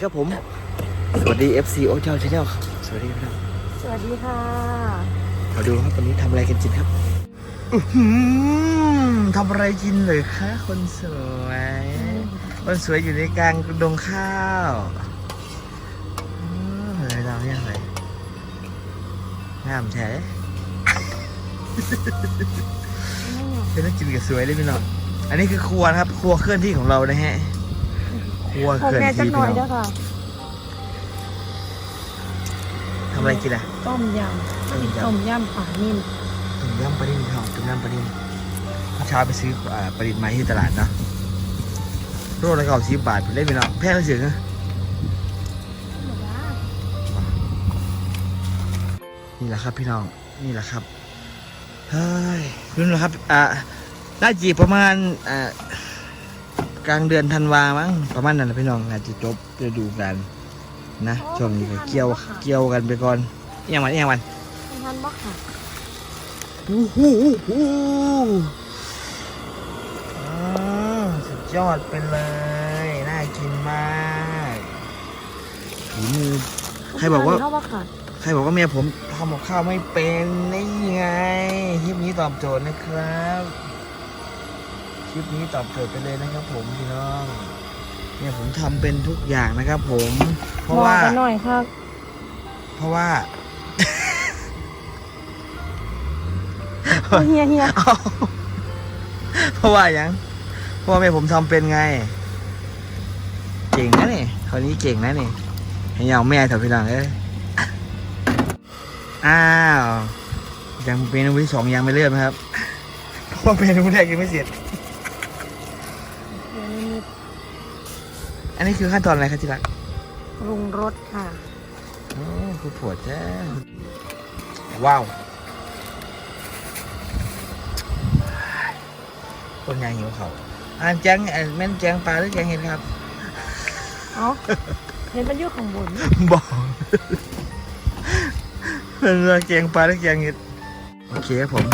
ครับผม สวัสดี FC โอเจ้าชาแนลครับสวัสดีครับสวัสดีค่ะมาดูครับวันนี้ทำอะไรกันกินครับอื้อหือทำอะไรกินเลยคะคนสวยคนสวยอยู่ในกลางดงข้าวอืมอะไรเราเนี่ยอะไรงามแท้เป็นนักกินกับสวยเลยพี่น้องอันนี้คือครัวนะครับ ครัวเคลื่อนที่ของเรานะฮะ ครัวผมเคลื่อนแม่จักที่หน่พี่อยน้เด้อองค่ะ ทำอะไรกินอะต้มยต้มำยำต้มยำปลานิ่มต้มยำปลาดินทองต้มยำปลาดินเมื่อเช้าไปซื้ออ่าปลาดินมาที่ตลาดเนาะโลละเก้าสิบบาทเล่นไปเนาะแพงเสียงนะนี่แหละครับพี่น้องนี่แหละครับเฮ้ยนี่แหละครับอ่าน่าจีบประมาณอ่า กลางเดือนธันวามั้งประมาณนั้นแหละพี่น้องอาจจะจบฤดูกาลนะช่วงนี้ก็เกี่ยวเกี่ยวกันไปก่อนอหย่างวันอหย่างวันไม่ทันบ่ค่ะโอ้โหอ่าสุดยอดไปเลยน่ากินมากฝีมือ ใครบอกว่าเท่าบ่ค่ะใครบอกว่าเมียผมทำกับข้าวไม่เป็นนี่ไงคลิปนี้ตอบโจทย์นะครับ คลิปนี้ตอบโจทย์ไปเลยนะครับ ผมพี่น้อง เนี่ยผมทำเป็นทุกอย่างนะครับ ผม เพราะว่าบอกกันหน่อยค่ะเพราะว่าเฮียเฮียเอาเพราะว่าหยังเพราะว่าแม่ผมทำเป็นไง เก่งนะนี่คนนี้เก่งนะนี่ให้ยาวแม่เถอะพี่น้องเอ้ยอ้าวยังเมนูที่สองยังไม่เริ่มนะครับเพราะว่าเมนูแรกยังไม่เสร็จ เดี๋ยวนี้อันนี้คือขั้นตอนอะไรครับที่รักปรุงรสค่ะโอ้คือปวดแท้ว้าวคนงานหิวเขาวอันแจ้งอันแม่นแจ้งปลาหรือแจ้งเห็ดครับ เอ้าเห็นมันอยู่ข้างบนบอกเป็นเรื่องแกงปลาหรือแกงเห็ดโอเคครับผม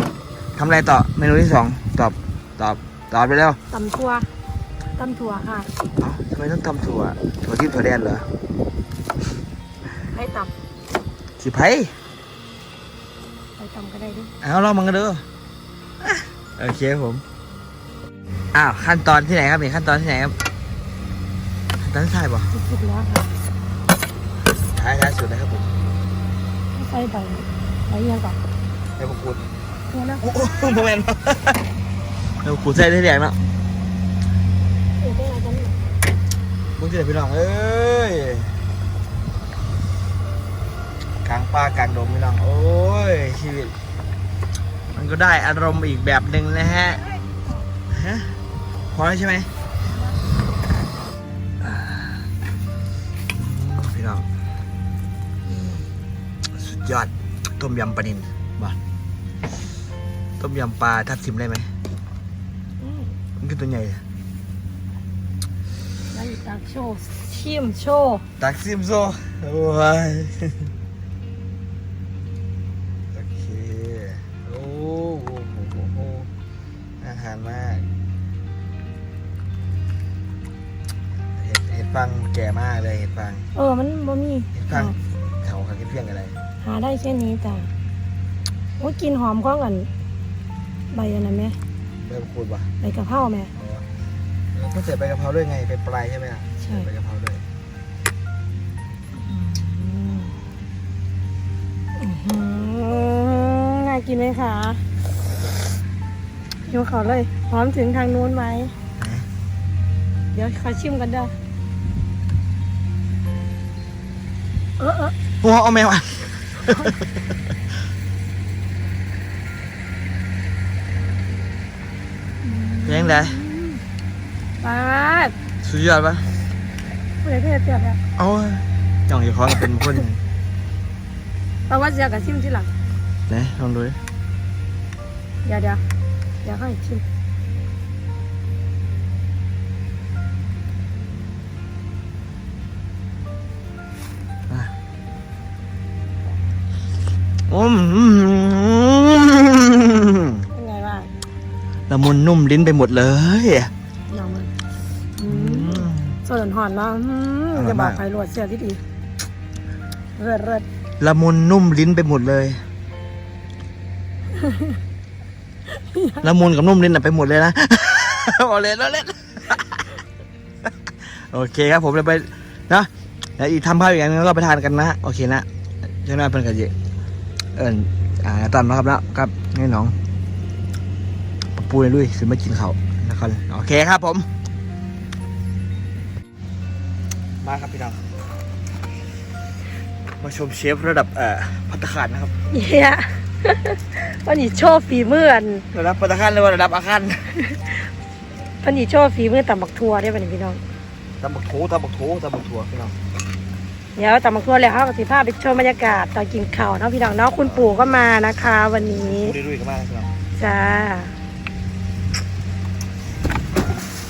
ทำอะไรต่อเมนูที่สองตอบตอบตอบไปแล้วตำถั่ว ตำถั่วค่ะเอ้าทำไมต้องทำถั่ว ถั่วที่ถั่วแดนเหรอให้ตสิไผ่ำไปตำก็ได้ดิเอาลองมันกันดูอะโอเคครับผม อ้าวขั้นตอนที่ไหนครับนี่ขั้นตอนที่ไหนครับขั้นตอนที่ถ่ายป่ะสุดๆแล้วค่ะท้ายท้ายสุดเลยครับผมใส่ใบใบเฮียก่อนใบมะกรูดเฮียนะโอ้โหโมเมนต์ใบมะกรูดใส่ได้แดงเนาะ มึงจะไหนพี่น้องเอ้ยกลางป่ากลางดงพี่น้อง โอ้ย ชีวิต มันก็ได้อารมณ์อีกแบบหนึ่งนะฮะฮะพอแล้วใช่ไหมอ่าอืมพี่น้อง สุดยอด ต้มยำปลานินบ่ต้มยำปลาทับทิมได้ไหมอืมมันคือตัวใหญ่อะแล้วอีก ตักโชว์ชิมโชว์ตักซิมโซโอ้ยโอเคโอ้โหโหโหโหน่าทานมากเห็ดเห็ดฟังแก่มากเลยเห็ดฟังเออมันบ่มีเห็ดฟังเขาเขาเพี้ยงอะไรหาได้แค่นี้จ้ะโอ้ยกลินหอมข้องกันใบอันนั้นไหมเริ่มคูดป่ะใบกะเพราไหมอ๋อแล้ว ก็ใส่ใบกะเพราด้วยไงเป็นปลายใช่ไหมล่ะใช่ ใส่ใบกะเพราด้วยอืมอื้อหือน่ากินไหมคะหิวเขาวเลย หอมถึงทางนู้นไหม เดี๋ยวขอชิมกันเด้อเออเออโอ้เอาแมวอะยังไง ปาดสุดยอดปะผู้ใดผู้ใดเปรียบอะเอาจ่องอยู่ของเป็นคนแปลว่าเสียกับชิมที่หลังไหนลองดูดิเดี๋ยวเดี๋ยวเดี๋ยวให้ชิมอืมเป็นไงบ้างละมุนนุ่มลิ้นไปหมดเลย ส่วนหอนเนาะอืมอร่อยมากจะบอกใครรวดเสียที่ดีเลิศเลิศละมุนนุ่มลิ้นไปหมดเลย ละมุนกับนุ่มลิ้นน่ะไปหมดเลยนะเอาเลยแล้วเล่นโอเคครับผมเลยไปนะแล้วอีกทำภาพอีกอย่างหนึงแล้วก็ไปทานกันนะโอเคนะเจ้าหน้าเป็นกันเยเอิญอ่าตันมาครับแล้วครับให้น้องปะปูเลยลุยขึ้นมากินเขาวนะครับโอเคครับผม มาครับพี่น้องมาชมเชฟระดับเอ่อพัตตาคารนะครับเฮียวันนี้โชว์ฝีมืออันระดับพัตตาคารเลยว่าระดับอาคารวันนี้โชว์ฝีมือตำบักทัวได้ป่ะนี่พี่น้องตำบักโถตำบักโถตำบักถั่วพี่น้องเดี๋ยวตำบักทัวแล้วครับสิพาไปชมบรรยากาศตอนกินข้าวเนาะพี่น้องเนาะคุณปู่ก็มานะคะ วันนี้ดูดุยๆกันมากนะพี่น้องจ้า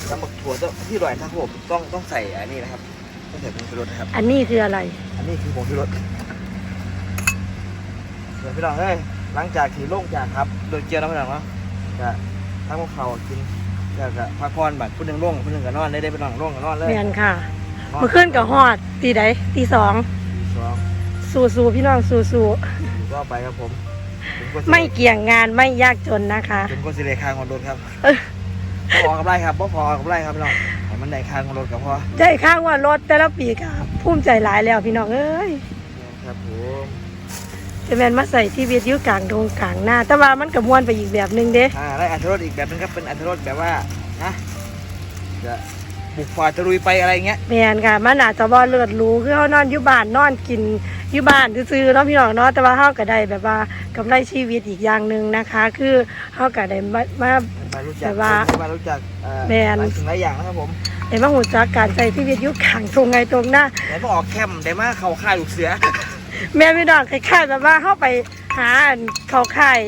ตำบักถั่วต้องที่อร่อยนะครับผมต้องต้องใส่อันนี้นะครับ ต้องใส่ผงชูรสนะครับ อันนี้คืออะไร อันนี้คือผงชูรสเดี๋ยวพี่น้องเอ้ยหลังจากที่ลงจากครับโดนเจียวน้ำพี่น้องเนาะจะทั้งพวกเขากินแล้วก็พักผ่อนบัดผู้หนึ่งลงผู้หนึ่งก็นอนได้ได้ไปนอนลงก็นอนเลยเมียนค่ะนอนเมื่อคืนกับฮอดตีใดตีสองสองสู้สู้พี่น้องสู้สู้ก็ไปครับผมผมก็สิไม่เกี่ยงงานไม่ยากจนนะคะ ผมก็สิเลยคางของรถครับเออบ่พอกับไรครับบ่พอกับไรครับพี่น้องให้ มันได้คางของรถกับพอได้ข้างว่ารถแต่ละปีก็ภูมิใจหลายแล้วพี่น้องเอ้ยครับผมจะแมนมาใส่ชีวิตอยู่กลางดงกลางหน้า แต่ว่ามันกับมวนไปอีกแบบหนึงเด้อ่าได้อัตรสอีกแบบนึงครับเป็นอัตรสแบบว่านะจะ บุกฝ่าตะลุยไปอะไรเงี้ยแมนค่ะมันอาจจะบ่เลือดรู้คือเขานอนอยู่บ้านนอนกินอยู่บ้านซื่อๆเนาะพี่น้องเนาะแต่ว่าเฮาก็ได้แบบว่ากำไรชีวิตอีกอย่างหนึ่งนะคะ คือเฮาก็ได้มามามารู้จักแต่ว่าคนมารู้จักเอ่อแมนหลายสิ่งหลายอย่างนะครับผมได้มาหูจักการใช้ชีวิตอยู่กลางตรงไงตรงหน้าแต่มาออกแคมป์แต่มาเข้าค่ายลูกเสือ แม่พี่น้องคล้ายๆแบบว่าเข้าไปหาอันเขาค่าย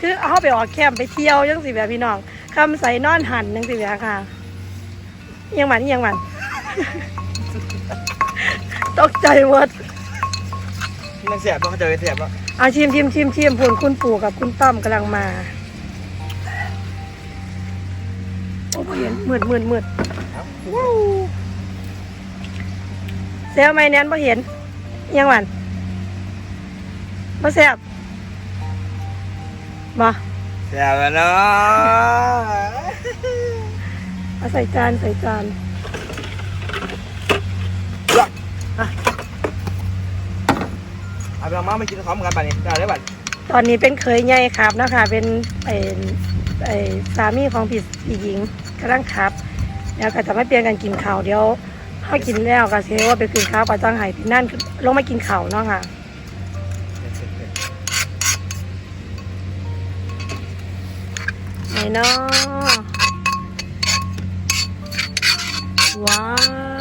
คือเข้าไปออกแคมป์ไปเที่ยวยังสิแบบพี่น้องคำใส่นอนหันยังสิแบบค่ะอิห ยังหมันอิหยังหมันตกใจหมดมันเสียบต้องเจอเสียบแล้วเอาชิมชิมชิมชิมผลคุณปู่กับคุณต้อมกำลังมาโอ้บ่เห็นมืดมืดมืดว้าวเซลไหมแนนบ่เห็นอิหยังหมันบ่แซ่บบ่เสียบแล้ว เนาะเอาใส่จานใส่จานเอาไปเอามามากินพร้อมกันป่ะนี่ได้ได้ป่ะตอนนี้เป็นเคยใหญ่ครับนะคะเป็นเป็นไอ้สามีของพี่พี่หญิงกำลังครับ แล้วก็จะไม่เปลี่ยนกันกินข้าวเดี๋ยวถ้ากินแล้วก็เชื่อว่าไปกินข้าวก็จังไห้พี่นั่นลงมากินข้าวเนาะค่ะไหนเนาะ ว้า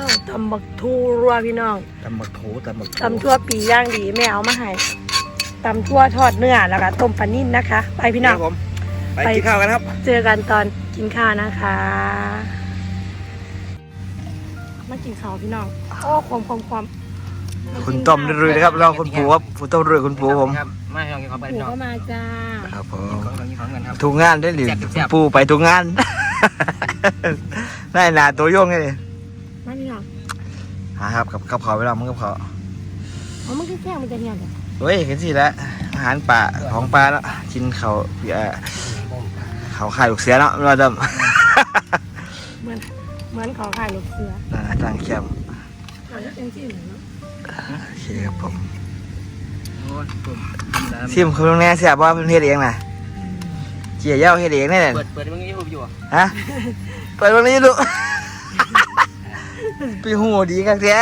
วตำบักทูรัวพี่น้องตำบักโถตำบักโถตำทั่วปีย่างดีแม่เอามาให้ตำทั่วทอดเนื้อแล้วก็ต้มปลานิ่นนะคะ ไปพี่น้องครับผมไปไปกินข้าวกันครับ เจอกันตอนกินข้าวนะคะมากินข้าวพี่น้องโอ้ความความความคุณต้อมได้รวยนะครับเราคุณปู่ครับคุณต้อมรวยคุณปู่ผมครับมาลองกินของไปปู่น้องก็มาจ้าครับผกินมของกินของกันครับทุกงานได้หรือแซ่บแซ่บปู่ไปทุกงานได้หนาตัวโยงเลยมาพี่น้อง หาครับกับกับเขาวไปแล้วมึงกับเขาวอ๋อมันคือแค่มันจะเนียนเหรอเฮ้ยเห็นสิแล้วอาหารป่าของปลาแล้วกินเขาวเอ่อเขาขายลูกเสือเนาะไม่ว่าจะเหมือนเหมือนของขายลูกเสือน่าตั้งแคมป์เอาแล้วเป็นที่ไหนเนาะโอเคครับผมโอ้ยผมซิมคุณลุงแน่เสียบ่เพิ่นเฮ็ดเองน่ะเจียเย้าเฮ็ดเองแน่น่ะเปิดเปิดมึงยูทูบอยู่อะฮะเปิดวันนี้ดู ไปหูดีกันแท้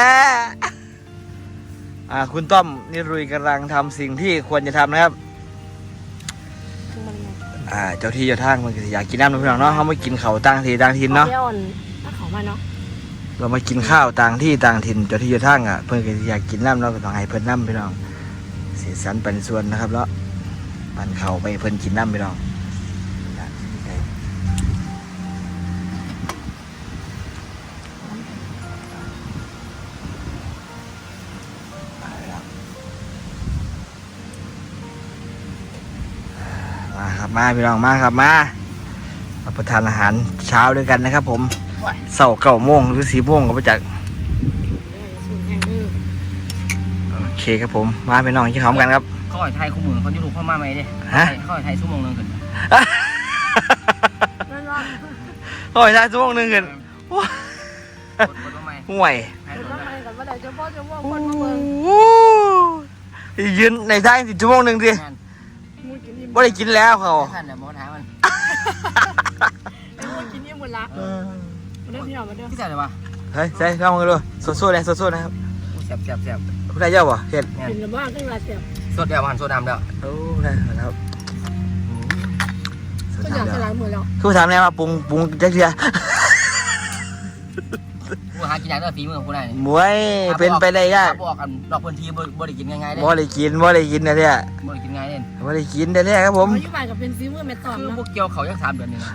อ่า คุณต้อมนี่รุยกำลังทำสิ่งที่ควรจะทำนะครับคือมันไงอ่า เจ้าที่เจ้าทางมันก็สิอยากกินน้ำนะพี่น้องเนาะเขาไม่กินเขาวต่างที่ต่างถิ่นเนาะอไปอ่อนถ้าเขามาเนาะเรามากินข้าวต่างที่ต่างถิ่นเจ้าที่เจ้าทางอะเพิ่นก็สิอยากกินน้ำเราก็ต้องให้เพิ่นน้ำพี่น้องเสียสันปันส่วนนะครับแล้วปันเขาวไปเพิ่นกินน้ำพี่น้อง มาครับมาพี่น้องมาครับมารับประทานอาหารเช้าด้วยกันนะครับ ผมเสาเก้าโมงหรือสี่โมงก็ไปจากโอเคครับผมมาไปน้องกินข้าวกันครับเขาอ่อยไทยคู่มือเขาจะถูกเข้ามาไหมดิฮะเขาอ่อยไทยชั่วโมงนึงขึ้นโอ้ยได้ชั่วโมงหนึงเงินกดกดว่าไหมห่วยไทยเดี๋ยวโดต้อนงไหมไปกับว่าแต่เฉพาะเฉพาะคนมาเมืองโอ้ยยืนในได้สิชั่วโมงหนึ่งดิ งานมูกินอิ่มไม่ได้กินแล้วเขาท่านเนี่ยมองท้ามันไอ้มูกินอิ่มหมดละมาเด้อพี่น้องมาเด้อพี่ใส่เลยวะเฮ้ยใส่ลองมือดูสู้ๆเลยสู้ๆนะครับแซ่บแซ่บแซ่บผู้ใดเจ้าบ่เห็ดกินแล้วบ้างขึ้นมาเสียบสดเดียวหันโซดำเดียวโอ้ได้ครับสู้ก็อยากๆจะเดี๋ยวล้างมือแล้วคือถามแน่ว่าปรุงปรุงจักเทียกู หากินยาด้วยฝีมือของกูได้นี่มวยเป็นไปได้ยากบอกกันดอกพื้นที่บ่ได้กินง่ายๆเด้บ่ได้กินบ่ได้กินนะเนี่ยบ่ได้กินง่ายเด่นบ่ได้กินแต่เนี่ยครับผมมาอยู่บ้านกับเป็นซีเมอร์เมตอมคือนะพวกเกี่ยวเขายังสามเดือนนี่นะ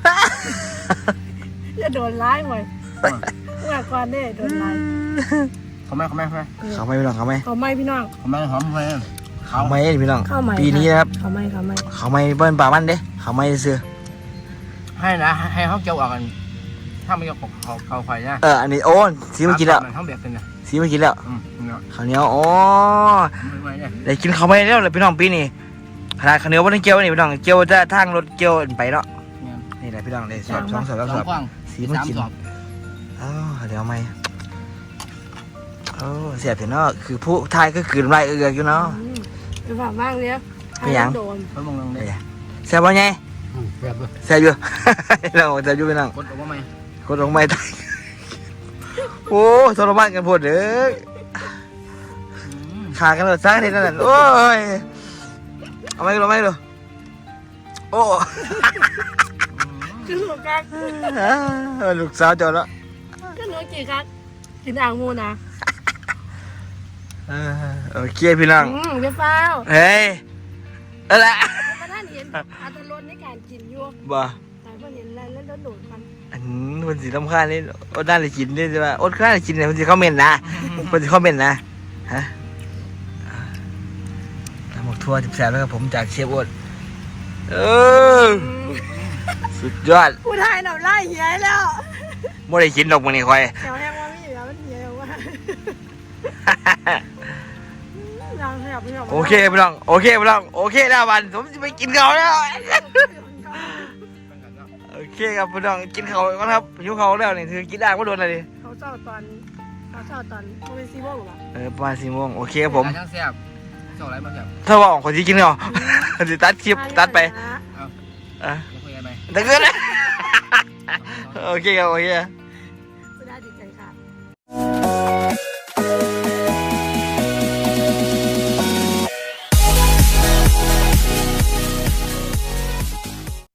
อย่าโดนร้ายหน่อยเมื่อก่อนเนี่ยโดนร้ายเขาไม่เขาไม่เขาไม่เขาไม่พี่น้องเขาไม่เขาไม่พี่น้อง เขาไม่หอมเขาไม่เขาเขาไม่พี่น้องเข้าใหม่ปีนี้นะครับเขาไม่เขาไม่เขาไม่เบิ้ลป่ามันเด้เขาไม่ซื้อให้นะให้เขาเกี่ยวออกกัน ถ้าไม่เกี่ยวเขาเขาไฟนะเอออันนี้โอ้สีมากินแล้วเขาแบบเป็นนะสีมากินแล้วอืมเนาะข้าวเหนียวอ๋อไม่ไม่เนี่ยได้กินเขาไม่แล้วเลยพี่น้องปีนี้ขนาดข้าวเหนียวบ่ได้เกี่ยวนี่พี่น้องเกี่ยวจะทางรถเกี่ยวไปเนาะนี่แหละพี่น้องได้สอบสองสอบแล้วสสอองบกว้างสีมาสามกินสอบอ๋อเดี๋ยวไม่โอ้เสียบเห็นเนาะคือผู้ทายก็คืนไรเอือกอยู่เนาะเป็นแบบบ้างเนี้ยเป็นหยังโดนเพิ่มลงลงเลยเสียบว่าไงแบบเลยเสียบอยู่เราเสียบอยู่พี่น้องกดออกมาไหม กดลงไม่ได้โอ้ทรมานกันพดเด้อขากันเลยสร้างทีนั่นนะโอ้ยเอาไม่รู้ไม่รู้โอ้คือหนูกักลูกสาวจอดแล้วคือหนูกี่กักกินอ่างมูนะเออโอเคพี่น้องอืมเดี๋ยวเฝ้าเฮ้ยอะไรมาท่านเห็นอัตรสในการกินอยู่บ่แต่พอเห็นอะไรแล้วโดดมันอัน มันสีลำคาญนี่อดได้เลยกินนี่ใช่ป่ะอดข้าเลยกินเนี่ยมันจะคอมเมนต์นะมันจะคอมเมนต์นะฮะทำหมกทั่วจิบแสบแล้วครับผมจากเชฟอดเออสุดยอดผู้ไทยเราไล่เหี้ยแล้วไม่ได้กินดอกมันนี่คอยแถวแห้งว่ามีแล้วมันเหี้ยว่ายังแถบไม่ยอมโอเคพี่น้องโอเคพี่น้องโอเคแล้ววันผมจะไปกินเขาวแล้วโอ เคครับพี่น้องกินเขาวก่อนครับหิวเขาวแล้วนี่คือกินได้ก็โดนอะไรดิเขาเจ้าตอนเขาเจ้าตอนโมเป็นซีโม่หรอเออประมาณสี่โมงโอเคครับผม ช่างแซ่บเจ้าอะไรมาแซ่บถ้าว่าของคนที่กินเนาะจะตัดคลิปตัดไปอะเดี๋ยวคุยกันไหมแต่เกินนะ โอเคครับโอเค